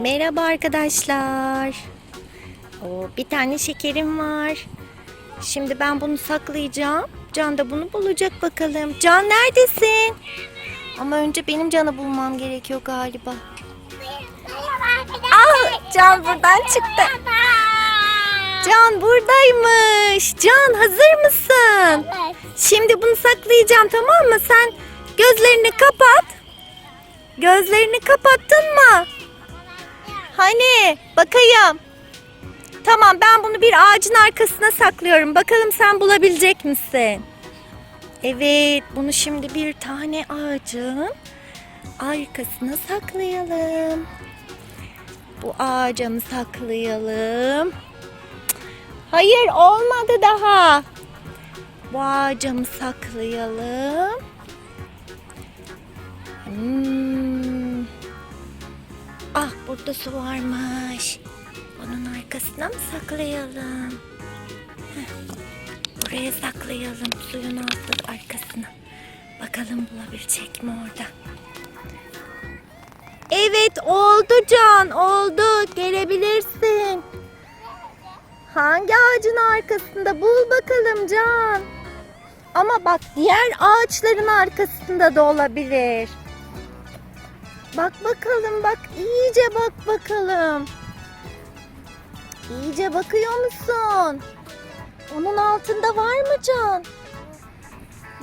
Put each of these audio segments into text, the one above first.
Merhaba arkadaşlar. Oo, bir tane şekerim var. Şimdi ben bunu saklayacağım. Can da bunu bulacak bakalım. Can neredesin? Ama önce benim Can'ı bulmam gerekiyor galiba. Ah, Can buradan çıktı. Can buradaymış. Can hazır mısın? Şimdi bunu saklayacağım tamam mı? Sen gözlerini kapat. Gözlerini kapattın mı? Hani bakayım. Tamam ben bunu bir ağacın arkasına saklıyorum. Bakalım sen bulabilecek misin? Evet bunu şimdi bir tane ağacın arkasına saklayalım. Bu ağaca mı saklayalım? Hayır olmadı daha. Bu ağaca mı saklayalım? Burada su varmış. Onun arkasına mı saklayalım? Heh, Buraya saklayalım suyun altı arkasına. Bakalım bulabilecek mi orada? Evet oldu Can oldu gelebilirsin. Hangi ağacın arkasında bul bakalım Can. Ama bak diğer ağaçların arkasında da olabilir. Bak bakalım bak iyice bak bakalım. İyice bakıyor musun? Onun altında var mı Can?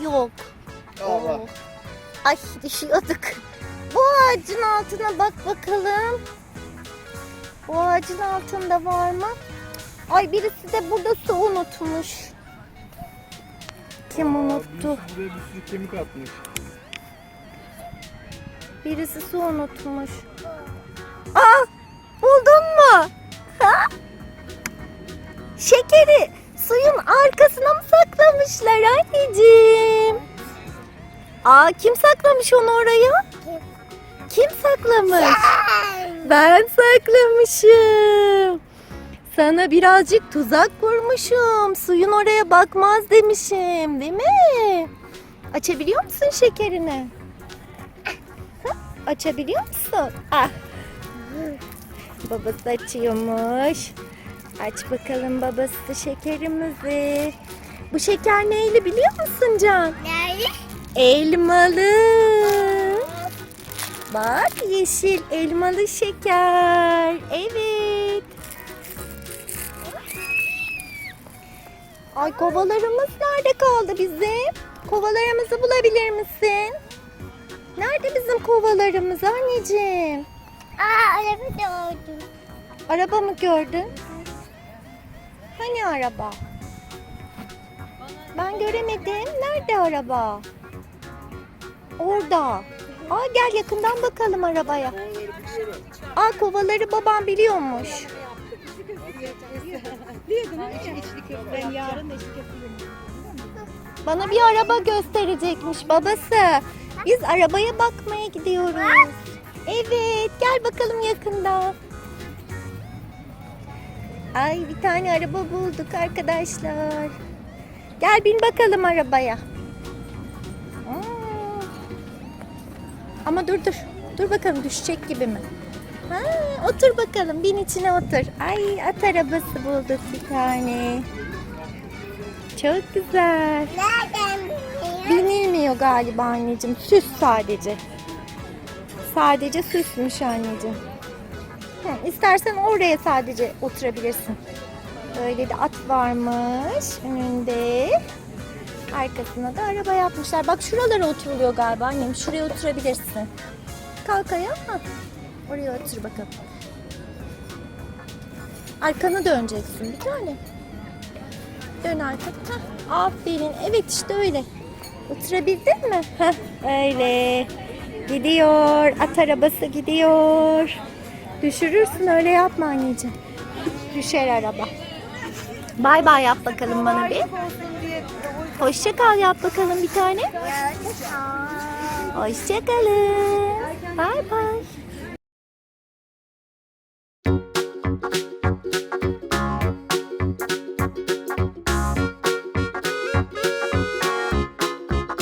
Yok. Allah. Ay düşüyorduk. Bu ağacın altına bak bakalım. Bu ağacın altında var mı? Ay birisi de burada su unutmuş. Kim unuttu? Birisi buraya bir sürü kemik atmış. Birisi su unutmuş. Aa, buldun mu? Ha? Şekeri suyun arkasına mı saklamışlar anneciğim? Aa, kim saklamış onu oraya? Kim saklamış? Ben saklamışım. Sana birazcık tuzak kurmuşum. Suyun oraya bakmaz demişim, değil mi? Açabiliyor musun şekerini? Açabiliyor musun? Ah. Babası açıyormuş. Aç bakalım babası şekerimizi. Bu şeker neyli biliyor musun Can? Nerede? Elmalı. Bak yeşil elmalı şeker. Evet. Ay kovalarımız nerede kaldı bizim? Kovalarımızı bulabilir misin? Nerede bizim kovalarımız anneciğim? Aa araba gördüm. Araba mı gördün? Hani araba? Ben göremedim. Nerede araba? Orada. Aa gel yakından bakalım arabaya. Aa kovaları babam biliyormuş. Bana bir araba gösterecekmiş babası. Biz arabaya bakmaya gidiyoruz. Evet gel bakalım yakında. Ay bir tane araba bulduk arkadaşlar. Gel bin bakalım arabaya. Aa. Ama dur dur. Dur bakalım düşecek gibi mi? Ha, otur bakalım bin içine otur. Ay at arabası bulduk bir tane. Çok güzel. Nereden biliyor? Binilmiyor galiba anneciğim. Süs sadece. Sadece süsmüş anneciğim. Hı, istersen oraya sadece oturabilirsin. Böyle de at varmış önünde. Arkasına da araba yapmışlar. Bak şuralara oturuluyor galiba annem. Şuraya oturabilirsin. Kalk ayağa. Oraya otur bakalım. Arkanı döneceksin bir tane. Dön arkanı. Aferin. Evet işte öyle. Oturabildin mi? Heh, öyle. Gidiyor. At arabası gidiyor. Düşürürsün öyle yapma anneciğim. Düşer araba. Bay bay yap bakalım bana bir. Hoşça kal yap bakalım bir tane. Hoşça kalın. Bay bay.